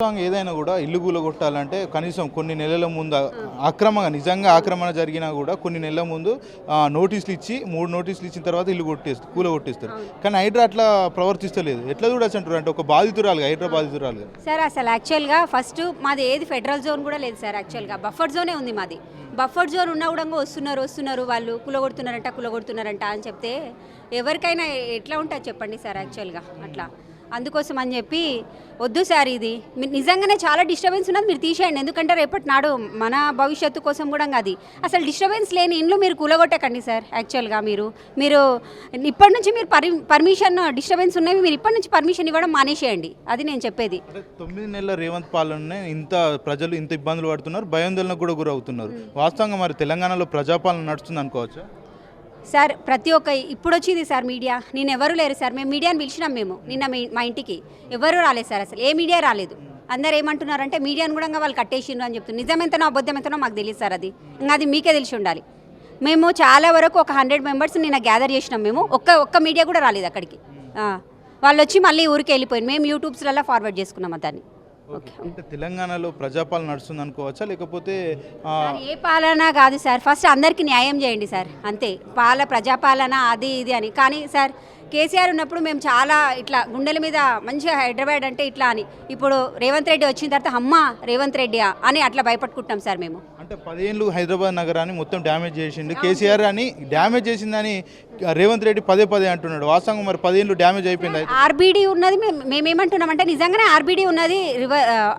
వాస్తవంగా ఏదైనా కూడా ఇల్లు కూలగొట్టాలంటే కనీసం కొన్ని నెలల ముందు అక్రమంగా నిజంగా ఆక్రమణ జరిగినా కూడా కొన్ని నెలల ముందు నోటీసులు ఇచ్చి మూడు నోటీసులు ఇచ్చిన తర్వాత ఇల్లు కొట్టేస్తారు కూల కొట్టేస్తారు కానీ హైడ్రా అట్లా ప్రవర్తిస్తలేదు. ఎట్లా చూడొచ్చు అంటారు అంటే ఒక బాధితురాలుగా హైడ్రా బాధితురాలుగా. సార్ అసలు యాక్చువల్గా ఫస్ట్ మాది ఏది ఫెడరల్ జోన్ కూడా లేదు సార్ యాక్చువల్గా. బఫర్ జోనే ఉంది మాది. బఫర్ జోన్ ఉన్నా కూడా వస్తున్నారు వస్తున్నారు వాళ్ళు. కులగొడుతున్నారంట కులగొడుతున్నారంట అని చెప్తే ఎవరికైనా ఎట్లా ఉంటుంది చెప్పండి సార్ యాక్చువల్గా అట్లా. అందుకోసం అని చెప్పి వద్దు సార్ ఇది. మీ- నిజంగానే చాలా డిస్టర్బెన్స్ ఉన్నది మీరు తీసేయండి. ఎందుకంటే రేపటి నాడు మన భవిష్యత్తు కోసం కూడా అది. అసలు డిస్టర్బెన్స్ లేని ఇండ్లు మీరు కూలగొట్టకండి సార్ యాక్చువల్గా మీరు. మీరు ఇప్పటి నుంచి మీరు పరి పర్మిషన్ డిస్టర్బెన్స్ ఉన్నవి మీరు ఇప్పటి నుంచి పర్మిషన్ ఇవ్వడం మానేసేయండి. అది నేను చెప్పేది. తొమ్మిది నెలల రేవంత్ పాలననే ఇంత ప్రజలు ఇంత ఇబ్బందులు పడుతున్నారు భయాందోళనకు కూడా గురవుతున్నారు. వాస్తవంగా మరి తెలంగాణలో ప్రజాపాలన నడుస్తుంది అనుకోవచ్చు? సార్ ప్రతి ఒక్క ఇప్పుడు వచ్చింది సార్ మీడియా. నేను ఎవరు లేరు సార్. మేము మీడియాని పిలిచినాం మేము నిన్న మా ఇంటికి. ఎవరు రాలేదు సార్ అసలు. ఏ మీడియా రాలేదు. అందరు ఏమంటున్నారంటే మీడియాను కూడా ఇంకా వాళ్ళు కట్టేసిండ్రు అని చెప్తున్నారు. నిజం ఎంతనో అబద్ధం ఎంతనో మాకు తెలియదు సార్ అది. ఇంకా అది మీకే తెలిసి ఉండాలి. మేము చాలా వరకు ఒక హండ్రెడ్ మెంబర్స్ నిన్న గ్యాదర్ చేసినాం మేము. ఒక్క ఒక్క మీడియా కూడా రాలేదు అక్కడికి. వాళ్ళు వచ్చి మళ్ళీ ఊరికి వెళ్ళిపోయింది మేము యూట్యూబ్స్లలో ఫార్వర్డ్ చేసుకున్నాం దాన్ని అంటే తెలంగాణలో ప్రజాపాలన నడుస్తుంది అనుకోవచ్చా? లేకపోతే ఏ పాలన కాదు సార్. ఫస్ట్ అందరికీ న్యాయం చేయండి సార్. అంతే. పాల ప్రజాపాలన అది ఇది అని. కానీ సార్ కేసీఆర్ ఉన్నప్పుడు మేము చాలా ఇట్లా గుండెల మీద మంచిగా హైదరాబాద్ అంటే ఇట్లా అని. ఇప్పుడు రేవంత్ రెడ్డి వచ్చిన తర్వాత అమ్మ రేవంత్ రెడ్డి అని అట్లా భయపట్టుకుంటాం సార్ మేము. అంటే పదేళ్ళు హైదరాబాద్ నగరాన్ని మొత్తం డ్యామేజ్ చేసిండు. కేసీఆర్ అని డ్యామేజ్ చేసిందని రేవంత్ రెడ్డి పదే పదే అంటున్నాడు. వాస్తవంగా మరి పదేళ్ళు డ్యామేజ్ అయిపోయింది? ఆర్బీడీ ఉన్నది మేము మేమేమంటున్నామంటే నిజంగానే ఆర్బీడీ ఉన్నది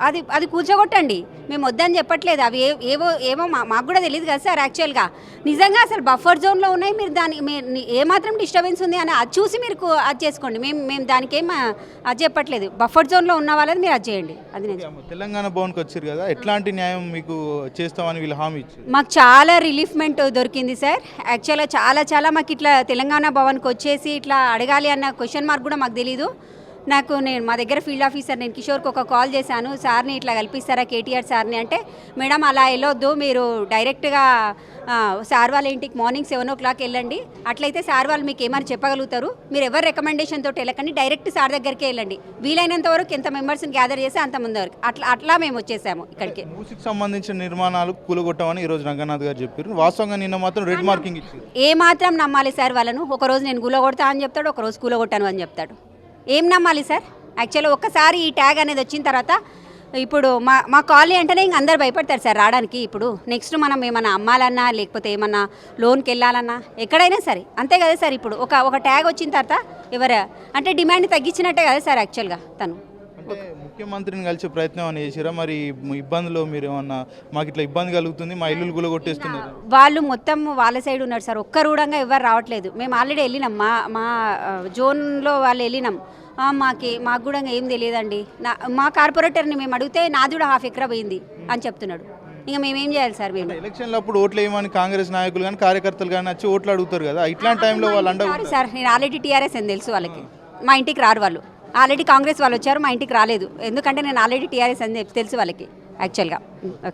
అది అది కూర్చోగొట్టండి మేము వద్దని చెప్పట్లేదు. అవి ఏ- ఏవో ఏమో మా- మాకు కూడా తెలియదు కదా సార్ యాక్చువల్గా నిజంగా అసలు బఫర్ జోన్లో ఉన్నాయి మీరు దాని మీరు ని- ఏమాత్రం డిస్టర్బెన్స్ ఉంది అని అది చూసి మీరు అది చేసుకోండి. మేము మేము దానికి ఏం అది చెప్పట్లేదు. బఫర్ జోన్లో ఉన్న వాళ్ళది మీరు అది చేయండి. అది నేను తెలంగాణ భవన్కి వచ్చారు కదా ఎట్లాంటి న్యాయం మీకు చేస్తామని వీళ్ళు హామీ ఇచ్చారు? మాకు చాలా రిలీఫ్మెంట్ దొరికింది సార్. యాక్చువల్గా చాలా చాలా మాకు ఇట్లా తెలంగాణ భవన్కి వచ్చేసి ఇట్లా అడగాలి అన్న క్వశ్చన్ మార్క్ కూడా మాకు తెలీదు. నాకు నేను మా దగ్గర ఫీల్డ్ ఆఫీసర్ నేను కిషోర్కి ఒక కాల్ చేశాను. సార్ని ఇట్లా కల్పిస్తారా కేటీఆర్ సార్ని అంటే మేడం అలా వెళ్ళొద్దు మీరు డైరెక్ట్గా సార్ వాళ్ళ ఇంటికి మార్నింగ్ సెవెన్ ఓ క్లాక్ వెళ్ళండి. అట్లయితే సార్ వాళ్ళు మీకు ఏమైనా చెప్పగలుగుతారు. మీరు ఎవరు రికమెండేషన్ తోటి వెళ్ళకండి డైరెక్ట్ సార్ దగ్గరికి వెళ్ళండి. వీలైనంత వరకు ఎంత మెంబర్స్ని గ్యాదర్ చేసి అంత ముందు వరకు. అట్లా అట్లా మేము వచ్చేసాము ఇక్కడికి. మూసికి సంబంధించిన నిర్మాణాలు కూలగొట్టామని ఈరోజు రంగనాథ్ గారు చెప్పారు. వాస్తవంగా నిన్న మాత్రం రెడ్ మార్కింగ్ ఏ మాత్రం నమ్మాలి సార్ వాళ్ళను? ఒక రోజు నేను కూలగొడతా అని చెప్తాడు ఒక రోజు కూలగొట్టాను అని చెప్తాడు. ఏం నమ్మాలి సార్? యాక్చువల్గా ఒక్కసారి ఈ ట్యాగ్ అనేది వచ్చిన తర్వాత ఇప్పుడు మా మా కాలనీ అంటేనే ఇంక అందరు భయపడతారు సార్ రావడానికి ఇప్పుడు. నెక్స్ట్ మనం ఏమన్నా అమ్మాలన్నా లేకపోతే ఏమన్నా లోన్కి వెళ్ళాలన్నా ఎక్కడైనా సరే. అంతే కదా సార్ ఇప్పుడు. ఒక ఒక ట్యాగ్ వచ్చిన తర్వాత ఎవరు? అంటే డిమాండ్ తగ్గించినట్టే కదా సార్ యాక్చువల్గా తను. ముఖ్యమంత్రిని కలిసే ప్రయత్నం అని చేసిరా మరి ఇబ్బందులు మీరు ఏమన్నా మాకు ఇట్లా ఇబ్బంది కలుగుతుంది మా ఇల్లు కూలగొట్టేస్తున్నారు వాళ్ళు మొత్తం వాళ్ళ సైడ్ ఉన్నారు సార్. ఒక్క రూడంగా ఎవరు రావట్లేదు. మేము ఆల్రెడీ వెళ్ళినాం. మా మా జోన్లో వాళ్ళు వెళ్ళినాం. మాకి మాకు కూడా ఏం తెలియదండి. నా మా కార్పొరేటర్ని మేము అడిగితే నాది కూడా హాఫ్ ఎకరా పోయింది అని చెప్తున్నాడు. ఇంకా మేమేం చేయాలి సార్ మేము? ఎలక్షన్లో అప్పుడు ఓట్లు వేయమని కాంగ్రెస్ నాయకులు కానీ కార్యకర్తలు కానీ వచ్చి ఓట్లు అడుగుతారు కదా? ఇట్లాంటి టైంలో వాళ్ళు సార్ నేను ఆల్రెడీ టీఆర్ఎస్ అని తెలుసు వాళ్ళకి. మా ఇంటికి రారు వాళ్ళు. ఆల్రెడీ కాంగ్రెస్ వాళ్ళు వచ్చారు మా ఇంటికి రాలేదు. ఎందుకంటే నేను ఆల్రెడీ టీఆర్ఎస్ అని తెలుసు వాళ్ళకి యాక్చువల్గా